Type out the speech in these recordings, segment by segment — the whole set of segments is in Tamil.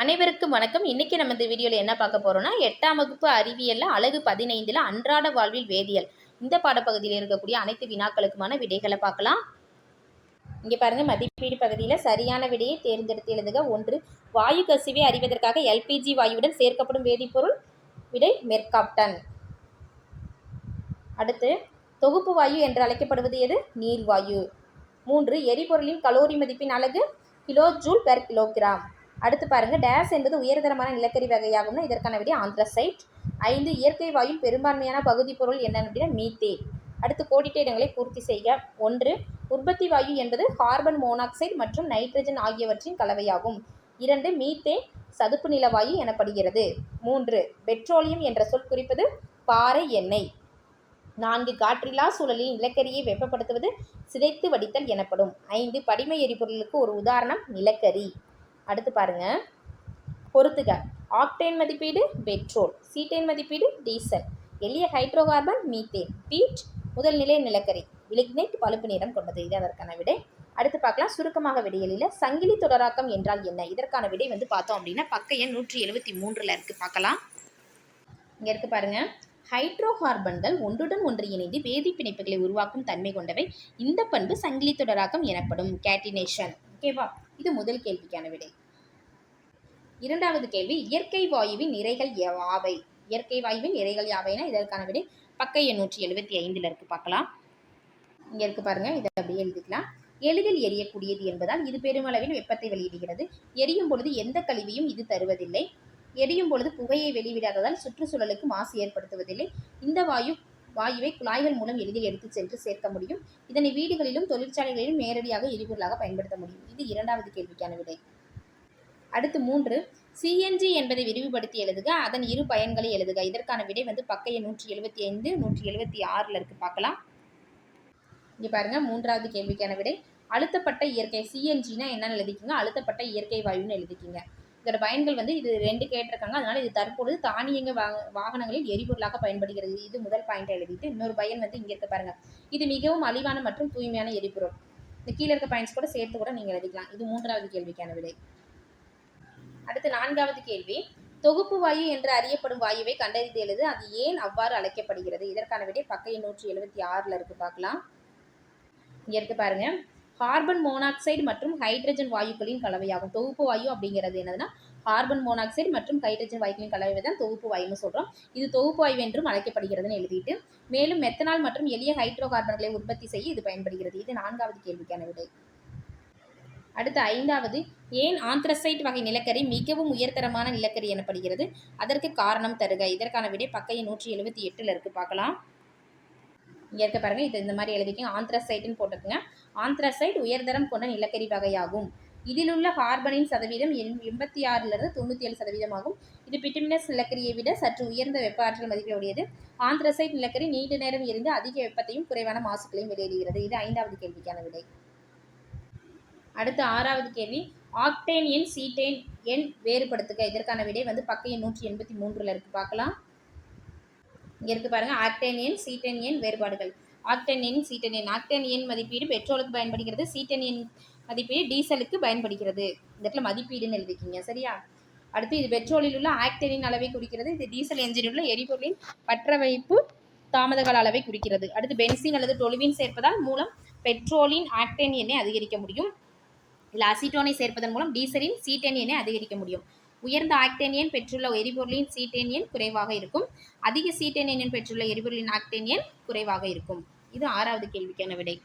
அனைவருக்கும் வணக்கம். இன்னைக்கு நம்ம இந்த வீடியோவில் என்ன பார்க்க போறோம்னா எட்டாம் வகுப்பு அறிவியல்ல அழகு பதினைந்துல அன்றாட வாழ்வில் வேதியியல். இந்த பாடப்பகுதியில் இருக்கக்கூடிய அனைத்து வினாக்களுக்குமான விடைகளை பார்க்கலாம். இங்கே பாருங்க மதிப்பீடு பகுதியில் சரியான விடையை தேர்ந்தெடுத்து எழுதுக. ஒன்று வாயு கசிவை அறிவதற்காக எல்பிஜி வாயுடன் சேர்க்கப்படும் வேதிப்பொருள். விடை மெர்காப்டன். அடுத்து தொகுப்பு வாயு என்று அழைக்கப்படுவது எது? நீர்வாயு. மூன்று எரிபொருளின் கலோரி மதிப்பின் அழகு கிலோ ஜூல் பெர் கிலோகிராம். அடுத்து பாருங்க டேஸ் என்பது உயர்தரமான நிலக்கரி வகையாகும்னா இதற்கான விட ஆந்திரசைட். ஐந்து இயற்கை வாயு பெரும்பான்மையான பகுதி பொருள் என்னன்னு அப்படின்னா மீத்தே அடுத்து கோடிட்ட இடங்களை பூர்த்தி செய்க. ஒன்று உற்பத்தி வாயு என்பது கார்பன் மோனாக்சைடு மற்றும் நைட்ரஜன் ஆகியவற்றின் கலவையாகும். இரண்டு மீத்தேன் சதுப்பு நில வாயு எனப்படுகிறது. மூன்று பெட்ரோலியம் என்ற சொல் குறிப்பது பாறை எண்ணெய். நான்கு காற்றில்லா சூழலில் நிலக்கரியை வெப்பப்படுத்துவது சிதைத்து வடித்தல் எனப்படும். ஐந்து படிம எரிபொருளுக்கு ஒரு உதாரணம் நிலக்கரி. அடுத்து பாருங்க. பொறுத்துக. ஆக்டேன் மதிப்பீடு பெட்ரோல். சீட்டேன் மதிப்பீடு டீசல். எளிய ஹைட்ரோகார்பன் மீத்தேன். பீட் முதல் நிலை நிலக்கரி. விலிக்னைட் பழுப்பு நிறம் கொண்டது. இது அதற்கான விடை. அடுத்து பார்க்கலாம். சுருக்கமாக விடையலில் சங்கிலி தொடராக்கம் என்றால் என்ன? இதற்கான விடை வந்து பார்த்தோம் அப்படின்னா பக்க எண் நூற்றி எழுபத்தி மூன்றில் இருக்குது பார்க்கலாம். இங்கே இருக்கு பாருங்க. ஹைட்ரோகார்பன்கள் ஒன்றுடன் ஒன்று இணைந்து வேதி பிணைப்புகளை உருவாக்கும் தன்மை கொண்டவை. இந்த பண்பு சங்கிலி தொடராக்கம் எனப்படும். கேட்டினேஷன் ஓகேவா இது முதல் கேள்விக்கான விடை. இரண்டாவது கேள்வி இயற்கை வாயுவின் நிறைகள் யாவை? இயற்கை வாயுவின் நிறைகள் யாவைனா இதற்கான விடை பக்க எண்ணூற்றி எழுபத்தி ஐந்தில் இருக்கு. பார்க்கலாம். இங்கே இருக்கு பாருங்க. இதை அப்படியே எழுதிக்கலாம். எளிதில் எரியக்கூடியது என்பதால் இது பெருமளவில் வெப்பத்தை வெளியிடுகிறது. எரியும் பொழுது எந்த கழிவையும் இது தருவதில்லை. எரியும் பொழுது புகையை வெளிவிடாததால் சுற்றுச்சூழலுக்கு மாசு ஏற்படுத்துவதில்லை. இந்த வாயு வாயுவை குழாய்கள் மூலம் எளிதில் எடுத்துச் சென்று சேர்க்க முடியும். இதனை வீடுகளிலும் தொழிற்சாலைகளிலும் நேரடியாக எரிபொருளாக பயன்படுத்த முடியும். இது இரண்டாவது கேள்விக்கான விடை. அடுத்து மூன்று சிஎன்ஜி என்பதை விரிவுபடுத்தி எழுதுக அதன் இரு பயன்களை எழுதுக. இதற்கான விடை வந்து பக்கைய நூற்றி எழுபத்தி ஐந்து நூற்றி எழுபத்தி ஆறில் இருக்கு. பார்க்கலாம். இங்கே பாருங்க மூன்றாவது கேள்விக்கான விடை. அழுத்தப்பட்ட இயற்கை சிஎன்ஜினா என்னன்னு எழுதிக்கிங்க. அழுத்தப்பட்ட இயற்கை வாயுன்னு எழுதிக்கிங்க. இதோட பயன்கள் வந்து இது ரெண்டு கேட்டிருக்காங்க. அதனால இது தற்பொழுது தானியங்க வாகனங்களில் எரிபொருளாக பயன்படுகிறது. இது முதல் பாயிண்ட் எழுதிட்டு இன்னொரு பயன் வந்து இங்கே இருக்க பாருங்க. இது மிகவும் அழிவான மற்றும் தூய்மையான எரிபொருள். இந்த கீழே இருக்க பாயிண்ட்ஸ் கூட சேர்த்து கூட நீங்கள் எழுதிக்கலாம். இது மூன்றாவது கேள்விக்கான விடை. அடுத்து நான்காவது கேள்வி. தொகுப்பு வாயு என்று அறியப்படும் வாயுவை கண்டறிந்தது அது ஏன் அவ்வாறு அழைக்கப்படுகிறது? இதற்கான விடை பக்க நூற்றி எழுபத்தி ஆறில் இருக்கு. பார்க்கலாம். இங்கே இருக்கு பாருங்க. கார்பன் மோனாக்சைடு மற்றும் ஹைட்ரஜன் வாயுக்களின் கலவையாகும். தொகுப்பு வாயு அப்படிங்கிறது என்னதுன்னா கார்பன் மோனாக்சைடு மற்றும் ஹைட்ரஜன் வாயுக்களின் கலவை தான் தொகுப்பு வாயுன்னு சொல்கிறோம் இது தொகுப்பு வாயு என்றும் அழைக்கப்படுகிறதுன்னு எழுதிட்டு மேலும் மெத்தனால் மற்றும் எளிய ஹைட்ரோ கார்பன்களை உற்பத்தி செய்ய இது பயன்படுகிறது. இது நான்காவது கேள்விக்கான விடை. அடுத்து ஐந்தாவது ஏன் ஆந்த்ரசைட் வகை நிலக்கரி மிகவும் உயர்தரமான நிலக்கரி எனப்படுகிறது? அதற்கு காரணம் தருக. இதற்கான விடை பக்கையை நூற்றி எழுபத்தி எட்டில் இருக்குது பார்க்கலாம். இங்கே இருக்க பாருங்கள் இது இந்த மாதிரி எழுதிக்கங்க ஆந்த்ரசைட்டுன்னு போட்டுக்கோங்க. ஆந்த்ரசைட் உயர்தரம் கொண்ட நிலக்கரி வகையாகும். இதில் உள்ள கார்பனின் சதவீதம் எண்- எண்பத்தி ஆறிலிருந்து தொண்ணூற்றி ஏழு சதவீதமாகும். இது பிட்டமினஸ் நிலக்கரியை விட சற்று உயர்ந்த வெப்ப ஆற்றல் மதிப்புடையது ஆந்த்ரசைட் நிலக்கரி நீண்ட நேரம் இருந்து அதிக வெப்பத்தையும் குறைவான மாசுக்களையும் வெளியிடுகிறது. இது ஐந்தாவது கேள்விக்கான விடை. அடுத்து ஆறாவது கேள்வி. ஆக்டேன் எண் சீட்டேன் எண் வேறுபடுத்துக. இதற்கான விடை வந்து பக்க எண் நூற்றி எண்பத்தி மூன்றில் இருக்குது பார்க்கலாம். இங்கே இருக்குது பாருங்கள் ஆக்டேன் எண் சீட்டேன் எண் வேறுபாடுகள். ஆக்டேன் எண் சீட்டன் எண் ஆக்டேன் எண் மதிப்பீடு பெட்ரோலுக்கு பயன்படுகிறது. சீட்டன் எண் மதிப்பீடு டீசலுக்கு பயன்படுகிறது. இந்த இடத்துல மதிப்பீடுன்னு எழுதிக்கிங்க சரியா? அடுத்து இது பெட்ரோலில் உள்ள ஆக்டேனின் அளவை குறிக்கிறது. இது டீசல் என்ஜினில் உள்ள எரிபொருளின் பற்ற வைப்பு தாமதகால அளவை குறிக்கிறது. அடுத்து பென்சின் அல்லது டொலுவின் சேர்ப்பதால் மூலம் பெட்ரோலின் ஆக்டேன் எண்ணை அதிகரிக்க முடியும். இதில் அசிட்டோனை சேர்ப்பதன் மூலம் டீசலின் சீட்டேன் எண்ணை அதிகரிக்க முடியும். உயர்ந்த ஆக்டேன் எண் பெற்றுள்ள எரிபொருளின் சீட்டேன் எண் குறைவாக இருக்கும். அதிக சீட்டேனியன் எண் பெற்றுள்ள எரிபொருளின் ஆக்டேன் எண் குறைவாக இருக்கும். இது ஆறாவது கேள்விக்கான விடை.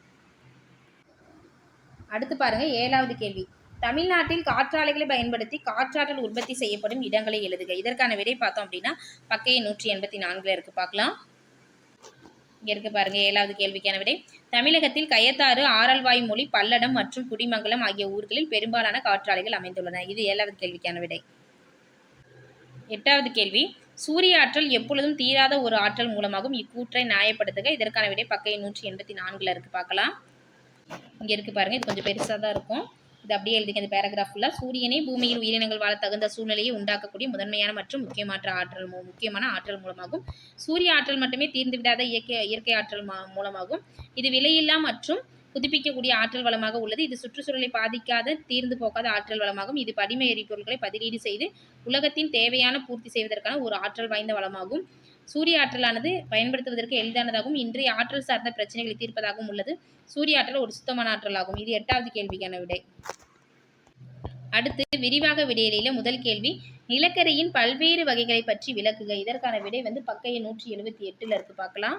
அடுத்து பாருங்க ஏழாவது கேள்வி. தமிழ்நாட்டில் காற்றாலைகளை பயன்படுத்தி காற்றாற்றல் உற்பத்தி செய்யப்படும் இடங்களை எழுதுக. இதற்கான விடை பார்த்தோம் அப்படின்னா பக்கைய நூற்றி எண்பத்தி நான்கில் இருக்குது பார்க்கலாம். இங்க இருக்கு பாருங்க ஏழாவது கேள்விக்கான விடை. தமிழகத்தில் கயத்தாறு ஆரல்வாய் மொழி பல்லடம் மற்றும் குடிமங்கலம் ஆகிய ஊர்களில் பெரும்பாலான காற்றாலைகள் அமைந்துள்ளன. இது ஏழாவது கேள்விக்கான விடை. எட்டாவது கேள்வி. சூரிய ஆற்றல் எப்பொழுதும் தீராத ஒரு ஆற்றல் மூலமாகும் இக்கூற்றை நியாயப்படுத்துக. இதற்கான விடை பக்கைய நூற்றி எண்பத்தி நான்குல இருக்கு. பார்க்கலாம். இங்க இருக்கு பாருங்க இது கொஞ்சம் பெருசாக தான் இருக்கும். இது அப்படியே எழுதிக்க இந்த பேராகிராஃப் ஃபுல்லாக சூரியனை பூமியில் உயிரினங்கள் வாழ தகுந்த சூழ்நிலையை உண்டாக்கக்கூடிய முதன்மையான மற்றும் முக்கியமற்ற ஆற்றல் மூ- முக்கியமான ஆற்றல் மூலமாகும். சூரிய ஆற்றல் மட்டுமே தீர்ந்து விடாத இயற்கை இயற்கை ஆற்றல் மூலமாகும். இது விலையில்லா மற்றும் புதுப்பிக்கக்கூடிய ஆற்றல் வளமாக உள்ளது. இது சுற்றுச்சூழலை பாதிக்காத தீர்ந்து போகாத ஆற்றல் வளமாகும். இது படிம எரிபொருட்களை பதிலீடு செய்து உலகத்தின் தேவையான பூர்த்தி செய்வதற்கான ஒரு ஆற்றல் வாய்ந்த வளமாகும். சூரிய ஆற்றலானது பயன்படுத்துவதற்கு எளிதானதாகவும் இன்றைய ஆற்றல் சார்ந்த பிரச்சனைகளை தீர்ப்பதாகவும் உள்ளது. சூரிய ஆற்றல் ஒரு சுத்தமான ஆற்றல் ஆகும் இது எட்டாவது கேள்விக்கான விடை. அடுத்து விரிவாக விடையில முதல் கேள்வி. நிலக்கரியின் பல்வேறு வகைகளை பற்றி விளக்குக. இதற்கான விடை வந்து பக்கைய நூற்றி எழுபத்தி எட்டுல இருக்கு. பார்க்கலாம்.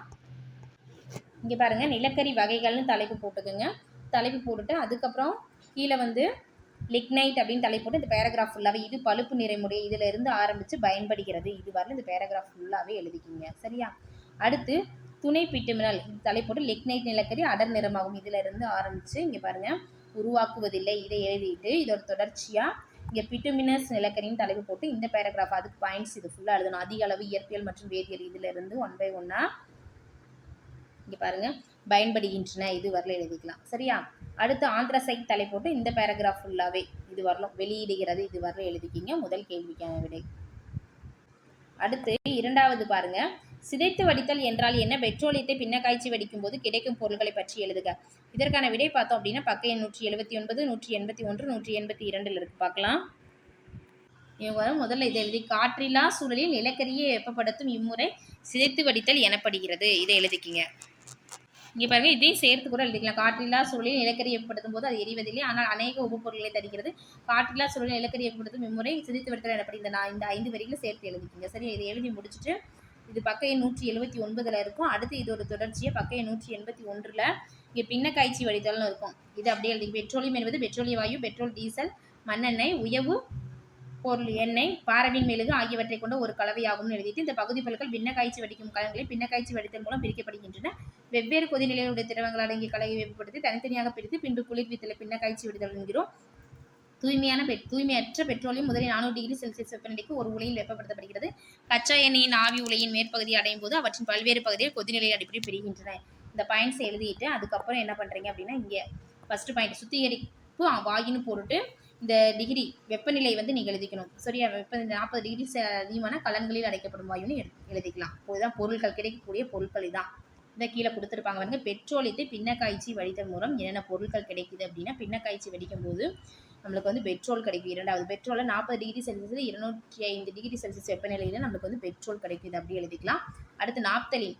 இங்க பாருங்க. நிலக்கரி வகைகள்னு தலைப்பு போட்டுக்கோங்க. தலைப்பு போட்டுட்டு அதுக்கப்புறம் கீழே வந்து லிக்னைட் அப்படின்னு தலை போட்டு இந்த பேராகிராஃப் ஃபுல்லாகவே இது பழுப்பு நிறமுடைய இதுல இருந்து ஆரம்பித்து பயன்படுகிறது. இது வரல இந்த பேராகிராஃப் ஃபுல்லாகவே எழுதிக்கிங்க. சரியா? அடுத்து துணை பிட்டுமினல் இது தலை போட்டு லிக்னைட் நிலக்கரி அடர் நிறமாகும் இதுல இருந்து ஆரம்பித்து இங்கே பாருங்கள் உருவாக்குவதில்லை. இதை எழுதிட்டு இதோட தொடர்ச்சியாக இங்கே பிட்டுமினஸ் நிலக்கரின்னு தலைப்பு போட்டு இந்த பேராகிராஃப் அதுக்கு பாயிண்ட்ஸ் இது ஃபுல்லாக எழுதணும். அதிக அளவு இயற்பியல் மற்றும் வேதியியல் இதிலிருந்து ஒன் பை ஒன்னாக இங்கே பாருங்க. பயன்படுகின்றன. இது வரல எழுதிக்கலாம். சரியா? அடுத்து ஆந்திரசைட் தலை போட்டு இந்த பேராகிராஃப் ஃபுல்லாகவே இது வரலாம் வெளியிடுகிறது இது வரல எழுதிக்கிங்க. முதல் கேள்விக்கான விடை. அடுத்து இரண்டாவது பாருங்க. சிதைத்து வடித்தல் என்றால் என்ன? பெட்ரோலியத்தை பின்ன காய்ச்சி வடிக்கும் போது கிடைக்கும் பொருட்களை பற்றி எழுதுக. இதற்கான விடை பார்த்தோம் அப்படின்னா பக்க எண் நூற்றி எழுபத்தி ஒன்பது நூற்றி எண்பத்தி ஒன்று நூற்றி எண்பத்தி இரண்டில் இருக்கு. பார்க்கலாம். இவங்க முதல்ல இதை எழுதி. காற்றில்லா சூழலில் நிலக்கரியை வெப்பப்படுத்தும் இம்முறை சிதைத்து வடித்தல் எனப்படுகிறது. இதை எழுதிக்கிங்க. இங்கே பாருங்கள் இதையும் சேர்த்து கூட எழுதிக்கலாம். காற்றில்லா சூழலில் நிலக்கரி ஏற்படுத்தும் போது அது எரிவதில்லை. ஆனால் அநேக உபப்பொருட்களை தருகிறது. காற்றில்லா சூழலில் நிலக்கரி ஏற்படுத்தும் இம்முறை சிதைத்து வடித்தல் எனப்படி இந்த நான் இந்த ஐந்து வரிகளை சேர்த்து எழுதிக்கிங்க. சரி இதை எழுதி முடிச்சுட்டு இது பக்க எண் நூற்றி எழுபத்தி ஒன்பதில் இருக்கும். அடுத்து இதோட தொடர்ச்சியை பக்க எண் நூற்றி எண்பத்தி ஒன்றில் இங்கே பின்ன காய்ச்சி வடித்தல்னு இருக்கும். இது அப்படியே எழுதி பெட்ரோலியம் என்பது பெட்ரோலிய வாயு பெட்ரோல் டீசல் மண்ணெண்ணெய் உயவு பொருள் எண்ணெய் பாரவின் மெழுகு ஆகியவற்றை கொண்ட ஒரு கலவையாகும்னு எழுதிட்டு இந்த பகுதி பொருட்கள் பின்ன காய்ச்சி வடிக்கும் கலங்களை பின்ன காய்ச்சி வடித்தல் மூலம் பிரிக்கப்படுகின்றன. வெவ்வேறு கொதிநிலையுடைய திரவங்கள் அடங்கிய கலவை வெப்பப்படுத்தி தனித்தனியாக பிரித்து பின்பு குளிர்வித்தலை பின்ன காய்ச்சி விடுதல் என்கிறோம். தூய்மையான பெட் தூய்மையற்ற பெட்ரோலியம் முதலில் நானூறு டிகிரி செல்சியஸ் வெப்பநிலைக்கு ஒரு உலையில் வெப்பப்படுத்தப்படுகிறது. கச்சா எண்ணெயின் ஆவி உலையின் மேற்பகுதி அடையும் போது அவற்றின் பல்வேறு பகுதிகள் கொதிநிலை அடிப்படையில் பிரிகின்றன. இந்த பாயிண்ட்ஸ் எழுதிட்டு அதுக்கப்புறம் என்ன பண்ணுறீங்க அப்படின்னா இங்கே ஃபஸ்ட்டு பாயிண்ட் சுத்திகரிப்பு வாயின்னு போட்டுட்டு இந்த டிகிரி வெப்பநிலை வந்து நீங்கள் எழுதிக்கணும். சரியா வெப்ப நாற்பது டிகிரி அதிகமான கலன்களில் அடைக்கப்படும் வாயுன்னு எழு எழுதிக்கலாம். இதுதான் பொருட்கள் கிடைக்கக்கூடிய பொருட்கள் தான் இந்த கீழே கொடுத்துருப்பாங்க வந்து பெட்ரோலியத்தை பின்ன காய்ச்சி வடித்தல் மூலம் என்னென்ன பொருட்கள் கிடைக்குது அப்படின்னா பின்ன காய்ச்சி வடிக்கும் போது நம்மளுக்கு வந்து பெட்ரோல் கிடைக்கும் இரண்டாவது பெட்ரோலில் நாற்பது டிகிரி செல்சியஸில் இருநூற்றி ஐந்து டிகிரி செல்சியஸ் வெப்பநிலையில் நம்மளுக்கு வந்து பெட்ரோல் கிடைக்குது அப்படி எழுதிக்கலாம். அடுத்து நாப்தலின்.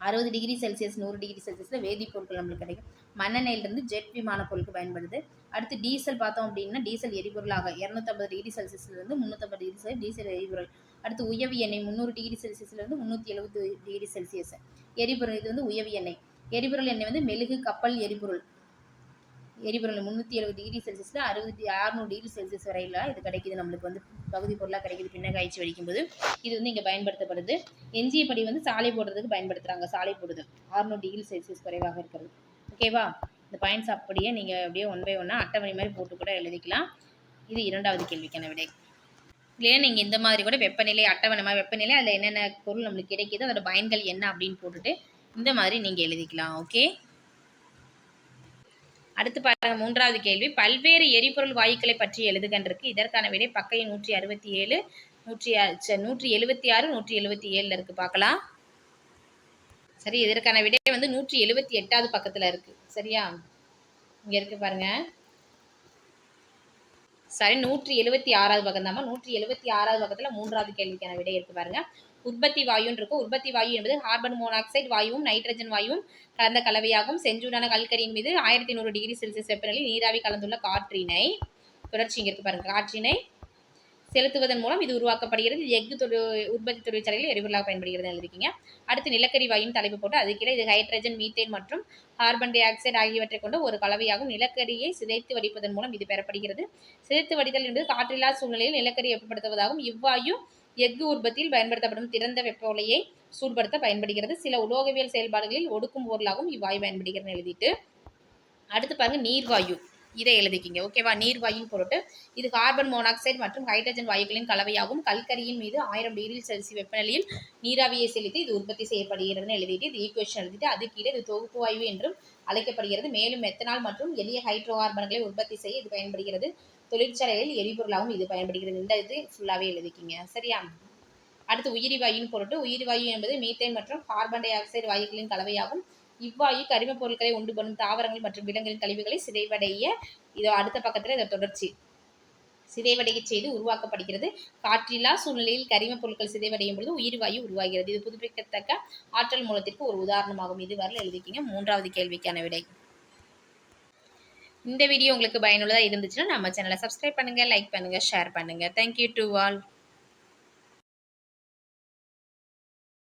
அறுபது டிகிரி செல்சியஸ் நூறு டிகிரி செல்சியஸில் வேதிப்பொருட்கள் நம்மளுக்கு கிடைக்கும். மண்ணெண்ணெயிலிருந்து ஜெட் விமான பொருளுக்கு பயன்படுது. அடுத்து டீசல் பார்த்தோம் அப்படின்னா டீசல் எரிபொருளாக இரநூத்தம்பது டிகிரி செல்சியஸ்லேருந்து முந்நூற்றம்பது டிகிரி செல்சியஸ் டீசல் எரிபொருள். அடுத்து உயவி எண்ணெய் முந்நூறு டிகிரி செல்சியஸ்லேருந்து முந்நூற்றி எழுபது டிகிரி செல்சியஸ் எரிபொருள். இது வந்து உயவி எண்ணெய். எரிபொருள் எண்ணெய் வந்து மெழுகு கப்பல் எரிபொருள். எரிபொருள் முந்நூற்றி எழுபது டிகிரி செல்சியஸில் அறுபத்தி அறுநூறு டிகிரி செல்சியஸ் வரையில் இது கிடைக்குது. நம்மளுக்கு வந்து பகுதி பொருளாக கிடைக்குது. பின்ன காய்ச்சி வடிக்கும்போது இது வந்து இங்கே பயன்படுத்தப்படுது. எஞ்சிய படி வந்து சாலை போடுறதுக்கு பயன்படுத்துகிறாங்க சாலை போடுது. அறுநூறு டிகிரி செல்சியஸ் குறைவாக இருக்கிறது. ஓகேவா இந்த பாயிண்ட்ஸ் அப்படியே நீங்கள் அப்படியே ஒன் பை ஒன்னாக அட்டவணை மாதிரி போட்டு கூட எழுதிக்கலாம். இது இரண்டாவது கேள்விக்கான விடை. இல்லையா நீங்கள் இந்த மாதிரி கூட வெப்பநிலை அட்டவணை வெப்பநிலை அதில் என்னென்ன பொருள் நம்மளுக்கு கிடைக்கிது அதோட பயன்கள் என்ன அப்படின்னு போட்டுட்டு இந்த மாதிரி நீங்கள் எழுதிக்கலாம். ஓகே அடுத்து பாருங்க மூன்றாவது கேள்வி. பல்வேறு எரிபொருள் வாயுக்களை பற்றி எழுதுகன்றிருக்கு. இதற்கான விடை பக்கையை நூற்றி அறுபத்தி ஏழு நூற்றி நூற்றி எழுபத்தி ஆறு நூற்றி எழுபத்தி ஏழில் இருக்கு. பார்க்கலாம். சரி இதற்கான விடை வந்து நூற்றி எழுபத்தி எட்டாவது பக்கத்தில் இருக்கு. சரியா? இங்கே இருக்கு பாருங்க. சரி நூற்றி எழுபத்தி ஆறாவது பக்கம் தான் நூற்றி எழுபத்தி ஆறாவது பக்கத்தில் மூன்றாவது கேள்விக்கான விடை இருக்கு பாருங்க. உற்பத்தி வாயுன்னு இருக்கும். உற்பத்தி வாயு என்பது கார்பன் மோனாக்சைடு வாயுவும் நைட்ரஜன் வாயுவும் கலந்த கலவையாகும். செஞ்சூடான கல்கரியின் மீது ஆயிரத்தி நூறு டிகிரி செல்சியஸ் வெப்பநிலை நீராவி கலந்துள்ள காற்றினை தொடர்ச்சி இங்கே இருக்கு பாருங்க காற்றினை செலுத்துவதன் மூலம் இது உருவாக்கப்படுகிறது. எஃகு தொழில் உற்பத்தி தொழிற்சாலையில் எரிபொருளாக பயன்படுகிறது எழுதிருக்கீங்க. அடுத்து நிலக்கரி வாயுன்னு தலைப்பு போட்டு அது கீழே இது ஹைட்ரஜன் மீத்தேன் மற்றும் கார்பன் டை ஆக்சைடு ஆகியவற்றை கொண்ட ஒரு கலவையாகும். நிலக்கரியை சிதைத்து வடிப்பதன் மூலம் இது பெறப்படுகிறது. சிதைத்து வடித்தல் என்பது காற்றில்லா சூழ்நிலையில் நிலக்கரி வெப்பப்படுத்துவதாகும். இவ்வாயு எஃகு உற்பத்தியில் பயன்படுத்தப்படும் திறந்த வெப்ப உலையை சூடுபடுத்த பயன்படுகிறது. சில உலோகவியல் செயல்பாடுகளில் ஒடுக்கும் பொருளாகவும் இவ்வாயு பயன்படுகிறது எழுதிட்டு அடுத்து பாருங்க நீர்வாயு. இதை எழுதிக்கிங்க. ஓகேவா நீர்வாயுன்னு பொருட்டு இது கார்பன் மோனாக்சைடு மற்றும் ஹைட்ரஜன் வாயுக்களின் கலவையாகும் கல்கரியின் மீது ஆயிரம் டிகிரி செல்சி வெப்பநிலையில் நீராவியை செலுத்தி இது உற்பத்தி செய்யப்படுகிறதுன்னு எழுதிட்டு இது ஈக்குவேஷன் எழுதிட்டு அது கீழே இது தொகுப்பு வாயு என்றும் அழைக்கப்படுகிறது. மேலும் மெத்தனால் மற்றும் எளிய ஹைட்ரோ கார்பன்களை உற்பத்தி செய்ய இது பயன்படுகிறது. தொழிற்சாலைகளில் எரிபொருளாகவும் இது பயன்படுகிறது. இந்த இது ஃபுல்லாகவே எழுதிக்கிங்க. சரியா? அடுத்து உயிரி வாயுன்னு பொருட்டு உயிரி வாயு என்பது மீத்தேன் மற்றும் கார்பன் டை ஆக்சைடு வாயுக்களின் கலவையாகும் இவ்வாயு கரிமப் பொருட்களை உண்டு பண்ணும் தாவரங்கள் மற்றும் விலங்குகளின் கழிவுகளை சிதைவடைய இதோ அடுத்த பக்கத்தில் இதை தொடர்ச்சி. சிதைவடைய செய்து உருவாக்கப்படுகிறது. காற்றில்லா சூழ்நிலையில் கரிமப் பொருட்கள் சிதைவடையும் பொழுது உயிர்வாயு உருவாகிறது. இது புதுப்பிக்கத்தக்க ஆற்றல் மூலத்திற்கு ஒரு உதாரணமாகும். இது எழுதிக்கிங்க. மூன்றாவது கேள்விக்கான விடை. இந்த வீடியோ உங்களுக்கு பயனுள்ளதாக இருந்துச்சுன்னா நம்ம சேனலை சப்ஸ்கிரைப் பண்ணுங்கள் லைக் பண்ணுங்கள் ஷேர் பண்ணுங்கள் தேங்க்யூ டு ஆல்